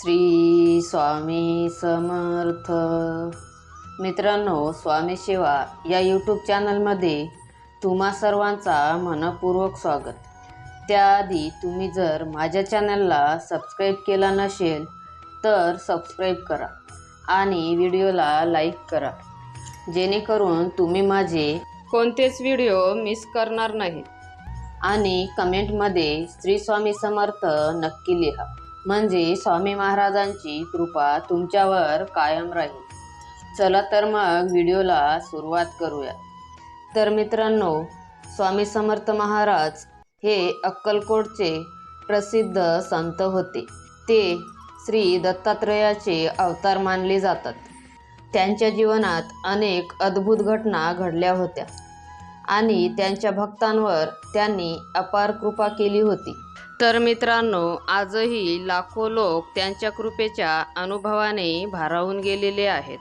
श्री स्वामी समर्थ. मित्रांनो स्वामी सेवा या यूट्यूब चॅनलमध्ये तुम्हा सर्वांचा मनपूर्वक स्वागत. त्याआधी तुम्ही जर माझ्या चॅनलला सबस्क्राईब केला नसेल तर सबस्क्राईब करा आणि व्हिडिओला लाईक करा. जेणेकरून तुम्ही माझे कोणतेच व्हिडिओ मिस करणार नाही आणि कमेंटमध्ये श्री स्वामी समर्थ नक्की लिहा. म्हणजे स्वामी महाराजांची कृपा तुमच्यावर कायम राहील. चला तर मग व्हिडिओला सुरुवात करूया. तर मित्रांनो स्वामी समर्थ महाराज हे अक्कलकोटचे प्रसिद्ध संत होते. ते श्री दत्तात्रयाचे अवतार मानले जातात. त्यांच्या जीवनात अनेक अद्भुत घटना घडल्या होत्या. आणि त्यांच्या भक्तांवर त्यांनी अपार कृपा केली होती. तर मित्रांनो आजही लाखो लोक त्यांच्या कृपेच्या अनुभवाने भारावून गेलेले आहेत.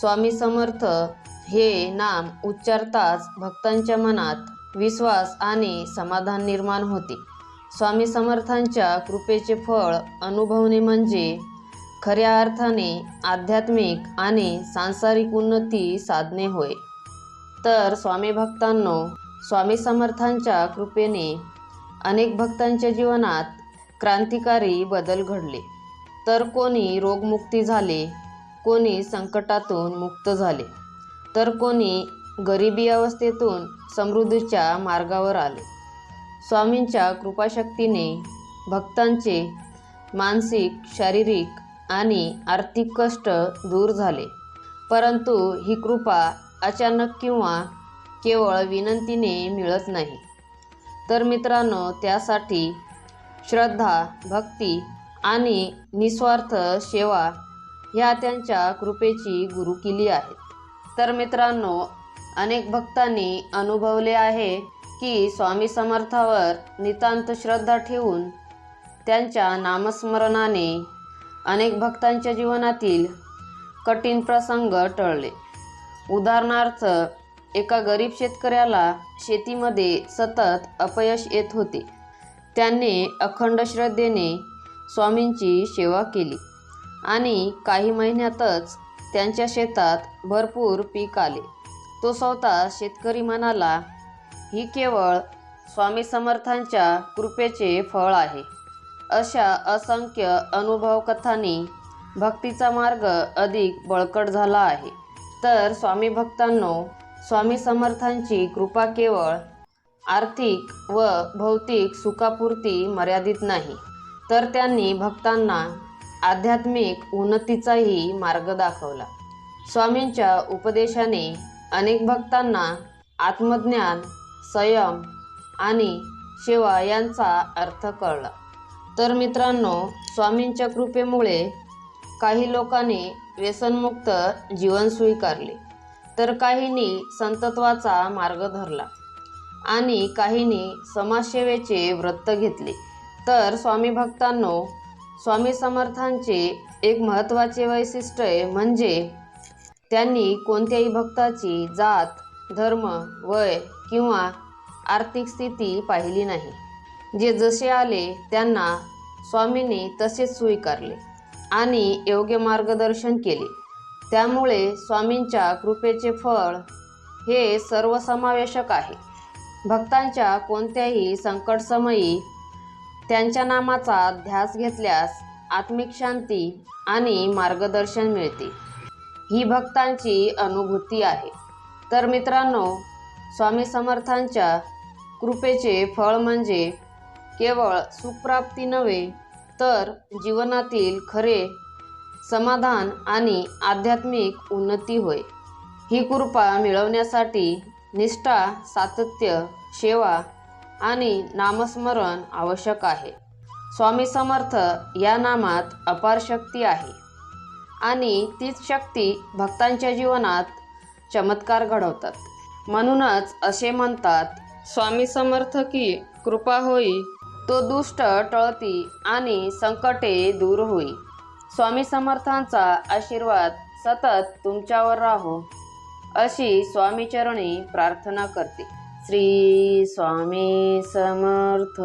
स्वामी समर्थ हे नाम उच्चारताच भक्तांच्या मनात विश्वास आणि समाधान निर्माण होते. स्वामी समर्थांच्या कृपेचे फळ अनुभवणे म्हणजे खऱ्या अर्थाने आध्यात्मिक आणि सांसारिक उन्नती साधणे होय. तर स्वामी भक्तांनो स्वामी समर्थांच्या कृपेने अनेक भक्तांच्या जीवनात क्रांतिकारी बदल घडले. तर कोणी रोगमुक्ती झाले कोणी संकटातून मुक्त झाले. तर कोणी गरिबी अवस्थेतून समृद्धीच्या मार्गावर आले. स्वामींच्या कृपाशक्तीने भक्तांचे मानसिक शारीरिक आणि आर्थिक कष्ट दूर झाले. परंतु ही कृपा अचानक किंवा केवळ विनंतीने मिळत नाही. तर मित्रांनो त्यासाठी श्रद्धा भक्ती आणि निस्वार्थ सेवा ह्या त्यांच्या कृपेची गुरुकिली आहेत. तर मित्रांनो अनेक भक्तांनी अनुभवले आहे की स्वामी समर्थावर नितांत श्रद्धा ठेवून त्यांच्या नामस्मरणाने अनेक भक्तांच्या जीवनातील कठीण प्रसंग टळले. उदाहरणार्थ एका गरीब शेतकऱ्याला शेतीमध्ये सतत अपयश येत होते. त्यांनी अखंड श्रद्धेने स्वामींची सेवा केली आणि काही महिन्यातच त्यांच्या शेतात भरपूर पीक आले. तो स्वतः शेतकरी म्हणाला ही केवळ स्वामी समर्थांच्या कृपेचे फळ आहे. अशा असंख्य अनुभव कथांनी भक्तीचा मार्ग अधिक बळकट झाला आहे. तर स्वामी भक्तांनो स्वामी समर्थांची कृपा केवळ आर्थिक व भौतिक सुखापुरती मर्यादित नाही तर त्यांनी भक्तांना आध्यात्मिक उन्नतीचाही मार्ग दाखवला. स्वामींच्या उपदेशाने अनेक भक्तांना आत्मज्ञान संयम आणि सेवा यांचा अर्थ कळला. तर मित्रांनो स्वामींच्या कृपेमुळे काही लोकांनी व्यसनमुक्त जीवन स्वीकारले तर काहींनी संतत्वाचा मार्ग धरला आणि काहींनी समाजसेवेचे व्रत घेतले. तर स्वामी भक्तांनो स्वामी समर्थांचे एक महत्त्वाचे वैशिष्ट्य म्हणजे त्यांनी कोणत्याही भक्ताची जात धर्म वय किंवा आर्थिक स्थिती पाहिली नाही. जे जसे आले त्यांना स्वामींनी तसेच स्वीकारले. आणि योग्य मार्गदर्शन केले. त्यामुळे स्वामींच्या कृपेचे फळ हे सर्वसमावेशक आहे. भक्तांच्या कोणत्याही संकटसमयी त्यांच्या नामाचा ध्यास घेतल्यास आत्मिक शांती आणि मार्गदर्शन मिळते. ही भक्तांची अनुभूती आहे. तर मित्रांनो स्वामी समर्थांच्या कृपेचे फळ म्हणजे केवळ सुखप्राप्ती नव्हे तर जीवनातील खरे समाधान आणि आध्यात्मिक उन्नती होय. ही कृपा मिळवण्यासाठी निष्ठा सातत्य सेवा आणि नामस्मरण आवश्यक आहे. स्वामी समर्थ या नामात अपार शक्ती आहे आणि तीच शक्ती भक्तांच्या जीवनात चमत्कार घडवतात. म्हणूनच असे म्हणतात स्वामी समर्थ की कृपा होई तो दुष्ट टळती आणि संकटे दूर होई. स्वामी समर्थांचा आशीर्वाद सतत तुमच्यावर राहो अशी स्वामीचरणी प्रार्थना करते. श्री स्वामी समर्थ.